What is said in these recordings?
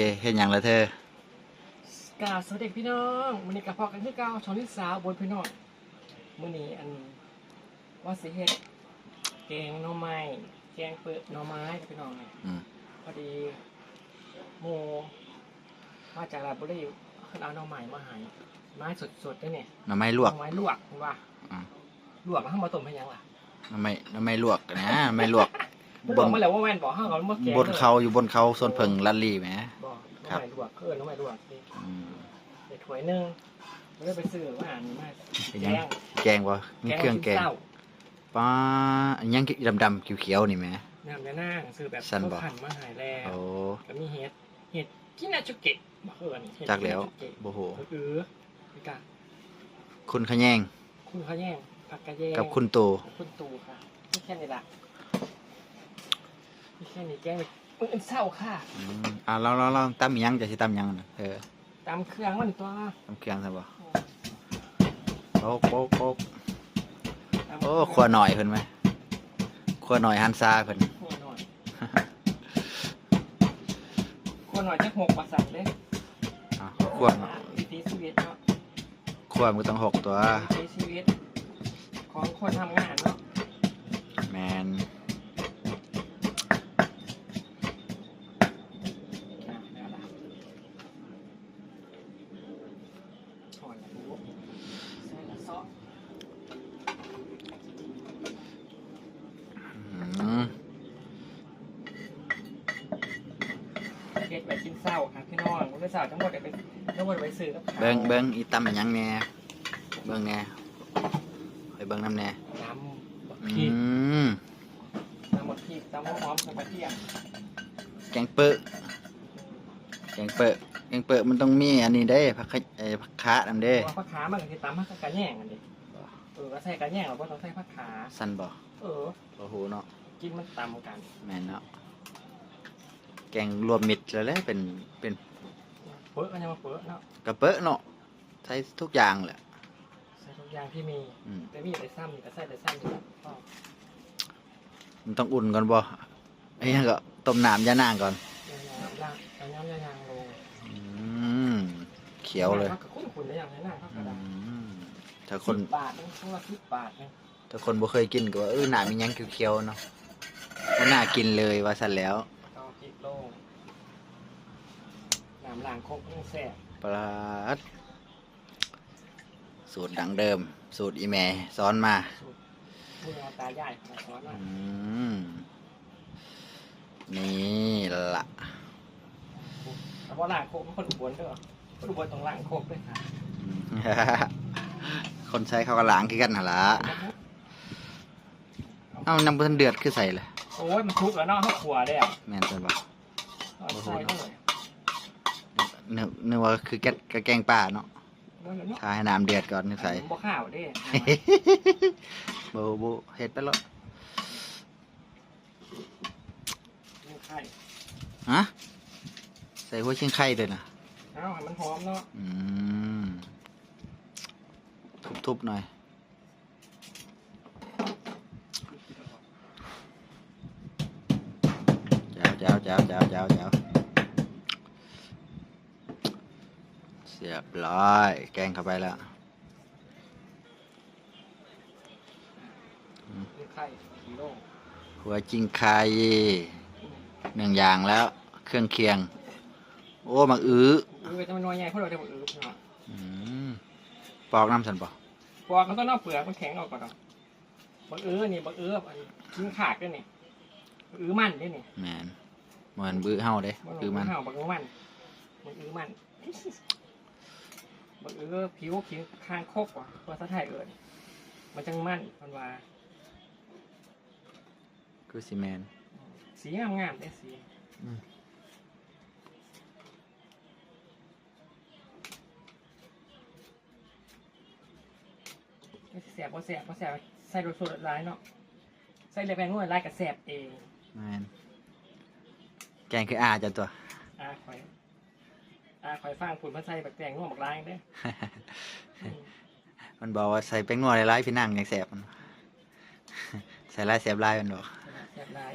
เคเห็นอย่างละเธอกราบสวัสดีพี่น้องมื้อนี้กับพ่อกันที่เก้าช่องที่สาวบนพี่น้องมื้อนี้อันว่าสิเฮ็ดแกงหน่อไม้แกงเปิดหน่อไม้กับพี่น้องเนี่ยอืมพอดีโมมาจากลาดบุรีเพิ่นเอาหน่อไม้มาให้ไม้สดๆด้วยเนี่ยหน่อไม้ลวก หน่อไม้ลวกเห็นป่ะอืม ลวกแล้วเอามาต้มให้ยังล่ะหน่อไม้หน่อไม้ลวกนะหน่อไม้ลวก มันบบอนกมาแล้วว่าแม่นบอกห้าเอามาแกงบนเขาอยู่บนเขาส่วนเพิงลัดลี่ไหม บอกหน่ครัอบไม้ลวกเคือหน่อไม้ลวกนี่อืมไปถ้วยหนึงไม่ได้ไปซื้อว่าอ่านมาเป็นแกยังงแกงวะมีเครื่องแกงเศร้าป้าอันยังดำๆเขียวๆนี่ไหม น้ำยาหน้าซื้อแบบสั่นบ่เขาขันมาหายแล้ว โอ้ ก็มีเห็ด เห็ดกินาจุเกะมาเอิญเห็ดจักแล้วคินาจุเกะโอ้โหก็คือพี่กาคุณขะแยงคุณเขาแย่งผักกระแยงกับคุณโตกับคุณตูค่ะนี่แค่นี้ละ นี่แค่นี้แกงเลยเอิ้นเศร้าค่ะอืมอ่าลองลองลองตำอิหยังจะสิตำอิหยังน่ะเออตามเครื่องมันตัวตำเครื่องใช่ปะโป๊กโป๊กโป๊กตามโอ้ครัวหน่อยเพิ่นไหมครัวหน่อยฮันซาเพิ่น ครัวหน่อยครัวหน่อยจะหกประสันเลยอะครัวหน่อยวิถีชีวิตเนาะครัวมันก็ต้องหกตัววิถีชีวิต ของคนทำงานเนาะแมน อะแล้วล่ะถอนแล้วดูใส่ละซอส อืม เก็ดไปกินเศร้าค่ะพี่น้องมื้อเศร้าทั้งหมดเดี๋ยวไปทั้งหมดไปซื้อกับข้าวเบิ้งเบิ้งอีตำอิหยังแหน่เบิ้งแหน่ไปเบิ้งน้ำแหน่น้ำบักอืพริกมน้ำบักพริกน้ำหัวหอมกับกระเทียมแกงเปอะแกงเปอะแกงเปอะมันต้องมีอันนี้เด้ผักขะเอ่อผักคะนำเด้ว่าผักขามันก็คือตำผักกระแยงอันนี้เออก็ใส่กระแยงเราก็ต้องใส่ผักขา สั้นบ่เออโอ้โหเนาะกินมันตำกันแม่นเนาะ แกงรวมมิตรแล้วแหละเป็นเป็นเปื้อก็ยังมาเปื้อเนาะกระเปอะเนาะใช้ทุกอย่างแหละ ใส่ทุกอย่างที่มีอืม แต่มีแต่ซ้ำนี่ก็ใส่แต่ซ้ำนี่แหละก็มันต้องอุ่นก่อนบ่ไอ้ยังก็ต้มน้ำยานางก่อน ยางๆย่างเอาน้ำยางๆลงอืมเขียวเลยพักกับคุ้นขุนได้อย่างนี้นะพักกอืระดาษมถ้าคนสิบบาทนึงทั้งละสิบบาทนึงถ้าคนบ่เคยกินก็ว่าเออหนามีหยังเขียวๆเนาะบ่น่ากินเลยว่าซั่นแล้ว เอาพริกลงน้ำล้างครกยังแซ่บปลาดสูตรดังเดิม สูตรอีแม่สอนมามือเอาตาใหญ่มาสอนอืว่ามนี่ละแล้วพอล้างครกมันคนอุบลเด้อคนอุบลต้องล้างครกด้วยค่ะคนใช้เขาก็ล้างคือกันหนละเอ้าน้ำมันเดือดคือใส่เลยโอ้ยมันทุกข์แล้วเนาะเขาขัวได้อะแม่นจังบ่เอาใส่เลย นึกนึกว่าคือแกงกะแกงป่าเนาะโอ้ยเนาะถ้าให้น้ำเดือดก่อนนึกใส่บ่ข้าวเด้โบโบเฮ็ดไปแล้วมีไข่ฮะใส่หัวเชียงไข่ด้วยนะเอาให้มันหอมเนาะอืมทุบๆหน่อยเจ้าเจ้าเจ้าเจ้าเจ้าเจ้า เสียบร้อย แกงเข้าไปแล้วมีไข่กิโลหัวจิงไข่หนึ่งอย่างแล้ว เครื่องเคียง โอ้ มักอื้อเออจะมันน้อยใหญ่เพราะเราจะบ่อือเนาะอืมปอกน้ำสันปะปอกมันต้องเอาเปลือกมันแข็งออกก่อนเนาะบักเออนี่บักเอออันกินขาดด้วยนี่บักเออมันด้วยนี่แมนเหมือนบื้อเฮาเด้บักคือมันเห่าบักเออมันบักเออมัน บักเออผิวผิวคางคกว่ะภาษาไทยเอิญมันจังมันมันว่าคือซีแมนสีงามงามๆได้สีอืมแสบก็แสบก็แสบใส่รสสดร้ายเนาะใส่เลยแปลงนวดร้ายกับแสบเองแมนแกงคืออาจันตัวอาคอย อาคอยฟังผุนมาใส่แบบแปลงนวดบักร้ายเด้ออืมมันบอกว่าใส่แป้งนัวหลายๆพี่นั่งอย่างแสบมันใส่หลายแสบหลายมันบอกแสบร้าย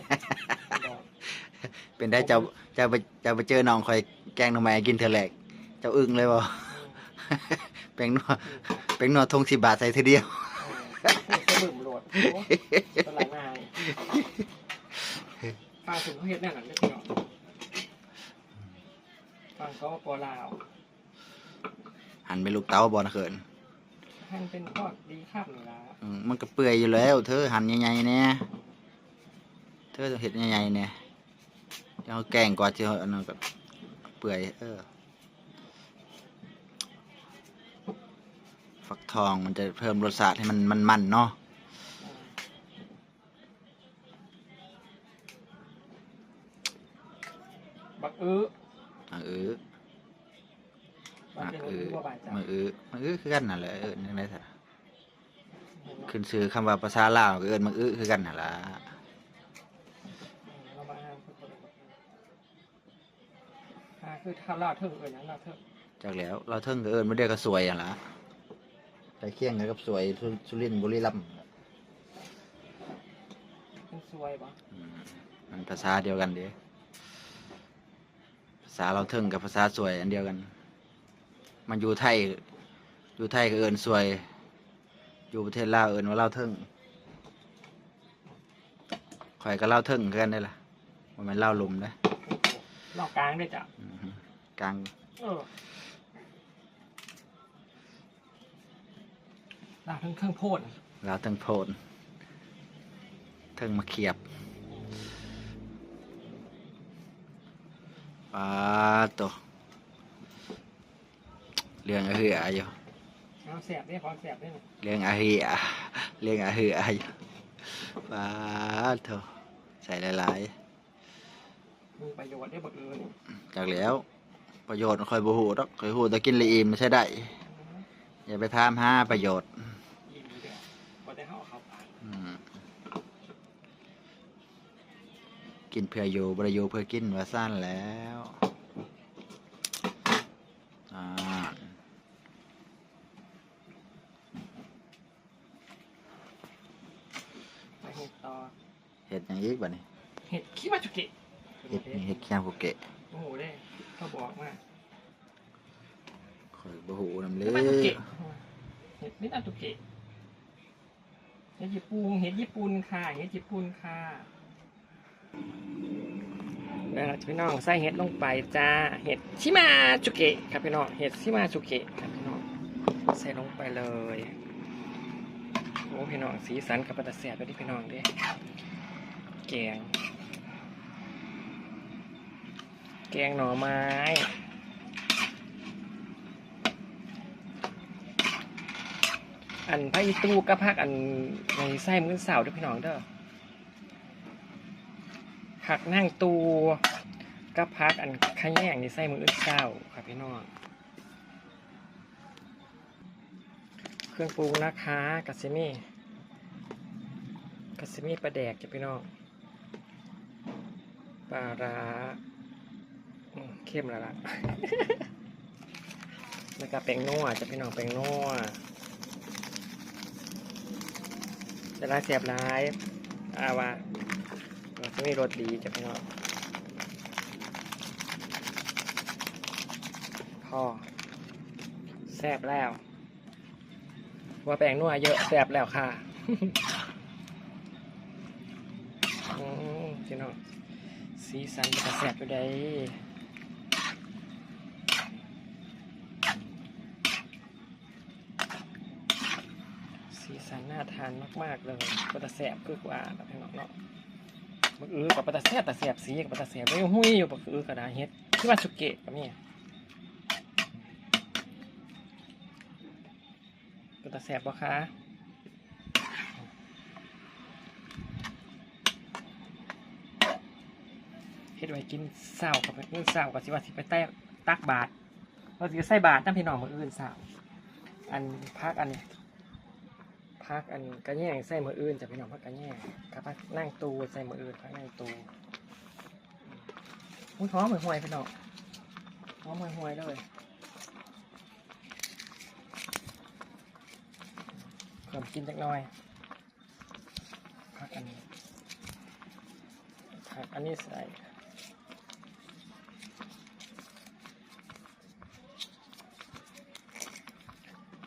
บอกไปเป็นได้เจ้าเจ้าไปเจ้าไปเจอน้องคอยแกงหน่อไม้กินเธอแหลกเจ้าอึ้งเลยบ่เป็นนัวเป็นนัวทงสิบบาทใส่ทีเดียวเออนี่ก็บึ้มโหลดโอ้ตลาดนายฟังถึงเขาเฮ็ดแน่นอนเด้อพี่น้อง ฟังเขาว่าปอลาวหันเป็นลูกเต้าบอลเขินท่านเป็นทอดดีครับนี่ล่ะอืมมันก็เปื่อยอยู่แล้ว เธอหั่นใหญ่ๆเนี่ยเธอต้องเห็ดใหญ่ๆเนี่ยจะเอาแกงก่อนจะเอาอันนั้นก็เปื่อยเออฟักทองมันจะเพิ่มรสชาติให้มันมันๆเนาะบักอื้อมาเออบักมาเป็นเออื้ออว่าบาดจ้ะมาเออมาเออคือกันนั่นแหละเออนี่ไงซะขึ้นชื่อคำว่าภาษาลาวก็เอิ้นมาเออคือกันนั่นล่ะเรามาอ่านเพิ่นบ่ได้บักอื้ออ่าคือถ้าลาวเทิงเอิ้นหยังลาวเทิงจากแล้วเราเทิงก็เอิ้นบ่ได้ก็สวยอะล่ะใกล้เคียงกันกับสวยสุสุรินทร์บุรีรัมย์เป็นซวยบ่อืมมันภาษาเดียวกันเด้ภา ษาเราเทิงกับภาษาสวยอันเดียวกัน มันอยู่ไทย อยู่ไทยก็เอิ้นสวย อยู่ประเทศลาวเอิ้นว่าเราเทิงข่อยก็เล่าเทิงคือกันได้ล่ะมันเป็นเล่าลุมนะนอกกลางด้วยจ้ะอือฮึกลางเออลาวเทิงเครื่องโพดลาวเทิงโพนเทิงมาเขียบ ปาโตเรื่องอาเหืออยู่เอาแสบได้ความแสบได้เรื่องอาเหือเรื่องอาเหืออยู่ปาโตใส่หลายมีประโยชน์ได้บักอื้อนี่ๆจากแล้ว ประโยชน์คอยบูหูดอกคอยหูแตะกินละอิ่มไม่ใช่ได้อย่าไปทามหาประโยชน์ กอืมกินเพื่ออยู่บริยูเพื่อกินว่าสั้นแล้วอ่าไปเฮ็ดต่อเห็ดอย่างอีกบ่นี่เฮ็ดคิมาจุเกะเห็ดนี่เห็ดแค่ภูเก็ตโอ้โหเด้เขาบอกมาคอยบูหูนำเลคิมาจุเกะเฮ็ดมิตาจุเกะเฮ็ดญี่ปุ่นเฮ็ดญี่ปุ่นค่ะเฮ็ดญี่ปุ่นค่ะ แล้วเราจะพี่น้องใส่เห็ดลงไปจ้าเห็ดชิมาจุเกะครับพี่น้องเห็ดชิมาจุเกะครับพี่น้องใส่ลงไปเลยโอ้พี่น้องสีสันกับปลาเสียบไปที่พี่น้องด้แกง แกงหน่อไม้อันพระอีตูกับพักอันในไส้มื้อเสาร์ด้วยพี่น้องเด้อ ผักนั่งตูกับพักอันขแยงในไส้มือเสาครับพี่น้องเครื่องปรุงนะคะกัสซิมี่กัสซิมี่ปลาแดกจ้ะพี่น้องปลาร้าเข้มแล้วล่ะแล้วก็แป้งนัวจะพี่น้องแป้งนัวจะร้ายเสียบร้ายอาว่าเราจะ มีรสดีจะพี่น้องพอแซ่บแล้ว ว่าแป้งนัวเยอะแซ่บแล้วค่ะอืมพี่น้องสีสันจะแซ่บอยู่ได้สีสันน่าทานมาก ๆ เลยปลาตะแสบคือกว่าแบบพี่น้องเนาะ บักอื้อกับปลาตะแสบตะแสบสีกับปลาตะแสบไม่หุ้ยอยู่บักอื้อกระดาเฮ็ดที่ว่าสุเกะกับนี่ปลาตะแสบปะคะเฮ็ดไว้กินเศร้ากับมื้อเศร้ากับสิว่าสิไปแตกตักบาทเราสิใส่บาทน้ำพี่น้องมื้ออื่นเศร้าอันพักอันนี้ พักอันกระแยงใส่มืออื่นจะพี่น้อนพักกระแยงกับพักนั่งตูใส่มืออื่นพักนั่งตูมุ้ยหอมหม่วยห่วยพี่น้องหอมห่วยห่วยเลยเพิ่มกินจักหน่อยพักอันนี้ผักอันนี้ใส่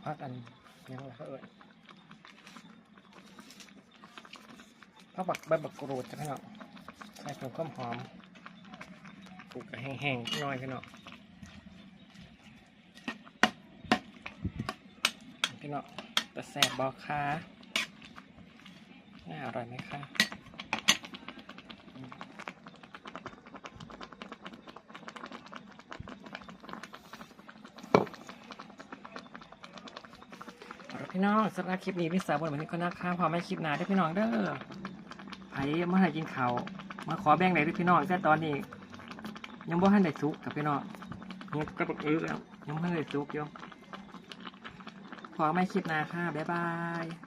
พักอันยังไงเขาเอ่ย พักบักใบบักกรูดจ้ะพี่น้องใส่ผงข้มหอมปลูกแห้งๆน้อยพี่น้องพี่น้องแต่แสบบอค่ะน่าอร่อยไหมคะพี่น้องสำหรับคลิปนี้พี่สาวบนเหมือนนี้ก็นะคะพอไม่คลิปหนาเด้อพี่น้องเด้อ ไผมาให้กินข้าวมาขอแบ่งไหนด้วยพี่น้องแต่ตอนนี้ ยังบ่ทันได้สุกกับพี่น้องยังกระปุกอื้อแล้วยังบ่ทันได้สุกอยู่พอไม่คลิปหนาค่ะบ๊ายบาย